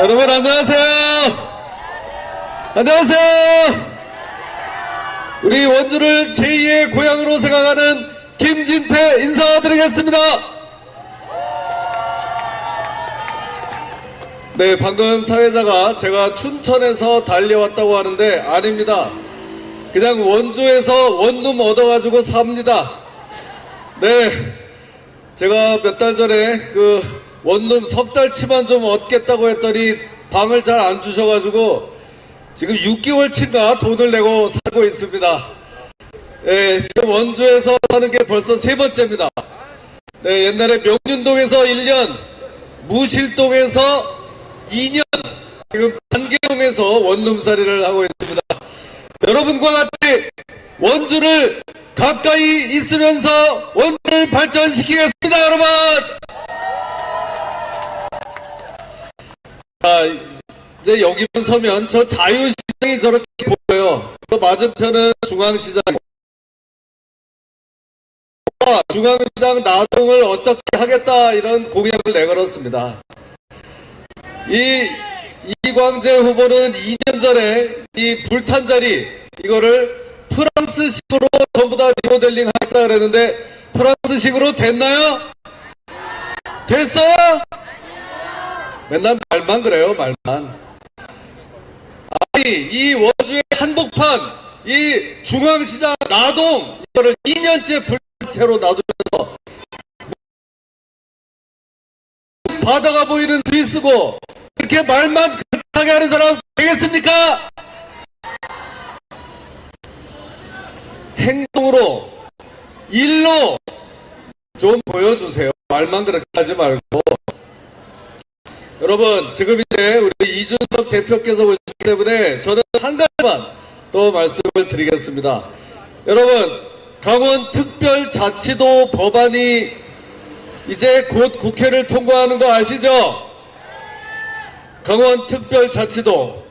여러분 안녕하세요. 안녕하세요. 우리 원주를 제2의 고향으로 생각하는 김진태 인사드리겠습니다. 네, 방금 사회자가 제가 춘천에서 달려왔다고 하는데 아닙니다. 그냥 원주에서 원룸 얻어가지고 삽니다. 네, 제가 몇 달 전에 그 원룸 석 달치만 좀 얻겠다고 했더니 방을 잘 안 주셔가지고 지금 6개월치인가 돈을 내고 살고 있습니다. 예, 지금 원주에서 사는 게 벌써 세 번째입니다. 네, 옛날에 명륜동에서 1년, 무실동에서 2년, 지금 단계동에서 원룸살이를 하고 있습니다. 여러분과 같이 원주를 가까이 있으면서 원주를 발전시키겠습니다, 여러분! 자, 이제 여기만 서면 저 자유시장이 저렇게 보여요. 그 맞은편은 중앙시장이고, 중앙시장 나동을 어떻게 하겠다 이런 공약을 내걸었습니다. 이 이광재 후보는 2년 전에 이 불탄 자리 이거를 프랑스식으로 전부 다 리모델링 하겠다 그랬는데 프랑스식으로 됐나요? 됐어요? 맨날 말만 그래요 말만 아니 이 원주의 한복판 이 중앙시장 나동 이거를 2년째 불채로 놔두면서 바다가 보이는 스위스고 이렇게 말만 그렇게 하는 사람 되겠습니까? 행동으로 일로 좀 보여주세요. 말만 그렇게 하지 말고 여러분 지금 이제 우리 이준석 대표께서 오시기 때문에 저는 한 가지만 또 말씀을 드리겠습니다. 여러분 강원 특별자치도 법안이 이제 곧 국회를 통과하는 거 아시죠? 강원 특별자치도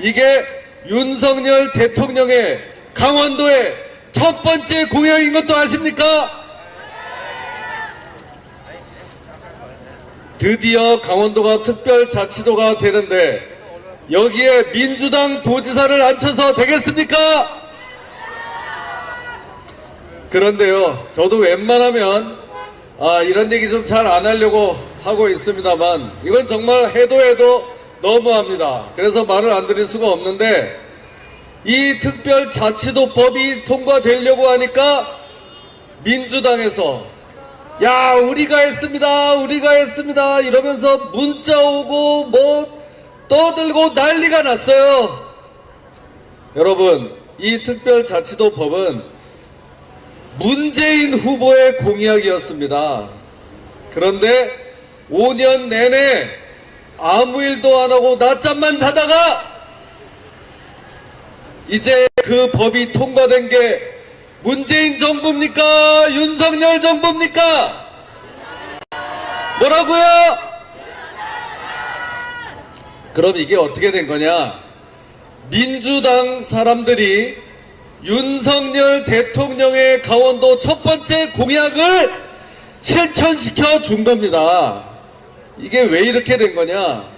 이게 윤석열 대통령의 강원도의 첫 번째 공약인 것도 아십니까? 드디어 강원도가 특별자치도가 되는데 여기에 민주당 도지사를 앉혀서 되겠습니까? 그런데요, 저도 웬만하면 아, 이런 얘기 좀 잘 안 하려고 하고 있습니다만 이건 정말 해도 해도 너무합니다. 그래서 말을 안 드릴 수가 없는데 이 특별자치도법이 통과되려고 하니까 민주당에서 야 우리가 했습니다 우리가 했습니다. 이러면서 문자 오고 뭐 떠들고 난리가 났어요. 여러분 이 특별자치도법은 문재인 후보의 공약이었습니다. 그런데 5년 내내 아무 일도 안 하고 낮잠만 자다가 이제 그 법이 통과된 게 문재인 정부입니까? 윤석열 정부입니까? 뭐라고요? 그럼 이게 어떻게 된 거냐? 민주당 사람들이 윤석열 대통령의 강원도 첫 번째 공약을 실천시켜 준 겁니다. 이게 왜 이렇게 된 거냐?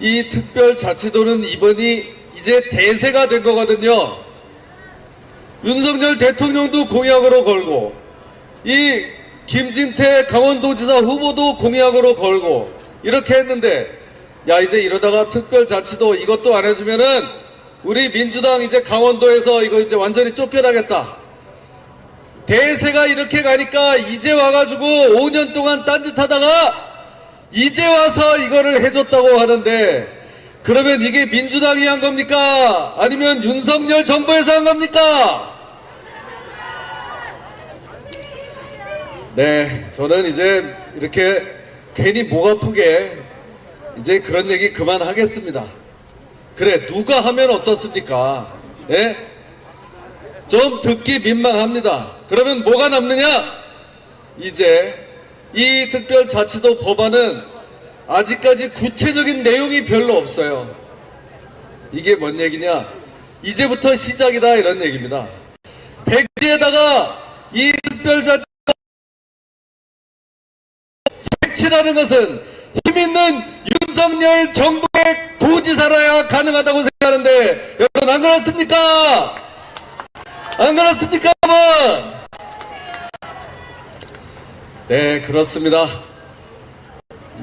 이 특별자치도는 이번이 이제 대세가 된 거거든요. 윤석열 대통령도 공약으로 걸고 이 김진태 강원도지사 후보도 공약으로 걸고 이렇게 했는데 야 이제 이러다가 특별자치도 이것도 안 해주면은 우리 민주당 이제 강원도에서 이거 이제 완전히 쫓겨나겠다. 대세가 이렇게 가니까 이제 와가지고 5년 동안 딴짓하다가 이제 와서 이거를 해줬다고 하는데 그러면 이게 민주당이 한 겁니까? 아니면 윤석열 정부에서 한 겁니까? 네, 저는 이제 이렇게 괜히 목 아프게 이제 그런 얘기 그만하겠습니다. 그래, 누가 하면 어떻습니까? 예? 좀 듣기 민망합니다. 그러면 뭐가 남느냐? 이제 이 특별자치도 법안은 아직까지 구체적인 내용이 별로 없어요. 이게 뭔 얘기냐? 이제부터 시작이다 이런 얘기입니다. 백지에다가 이 특별자치 색칠하는 것은 힘 힘있는 윤석열 정부의 도지사라야 가능하다고 생각하는데 여러분 안 그렇습니까? 안 그렇습니까 여러분? 네 그렇습니다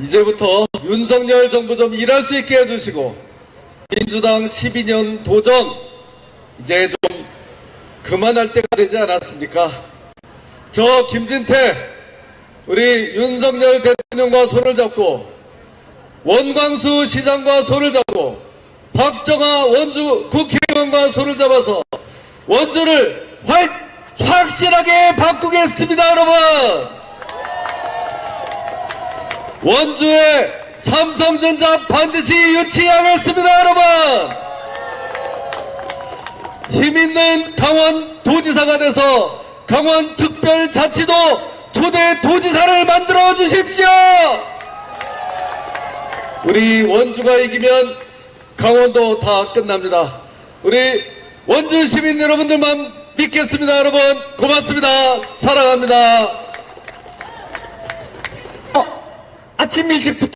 이제부터 윤석열 정부 좀 일할 수 있게 해주시고 민주당 12년 도전 이제 좀 그만할 때가 되지 않았습니까? 저 김진태 우리 윤석열 대통령과 손을 잡고 원광수 시장과 손을 잡고 박정아 원주 국회의원과 손을 잡아서 원주를 활, 확실하게 바꾸겠습니다 여러분! 원주에 삼성전자 반드시 유치하겠습니다 여러분! 힘있는 강원 도지사가 돼서 강원 특별자치도 초대 도지사를 만들어 주십시오. 우리 원주가 이기면 강원도 다 끝납니다. 우리 원주 시민 여러분들만 믿겠습니다. 여러분 고맙습니다. 사랑합니다. 아침 일찍부터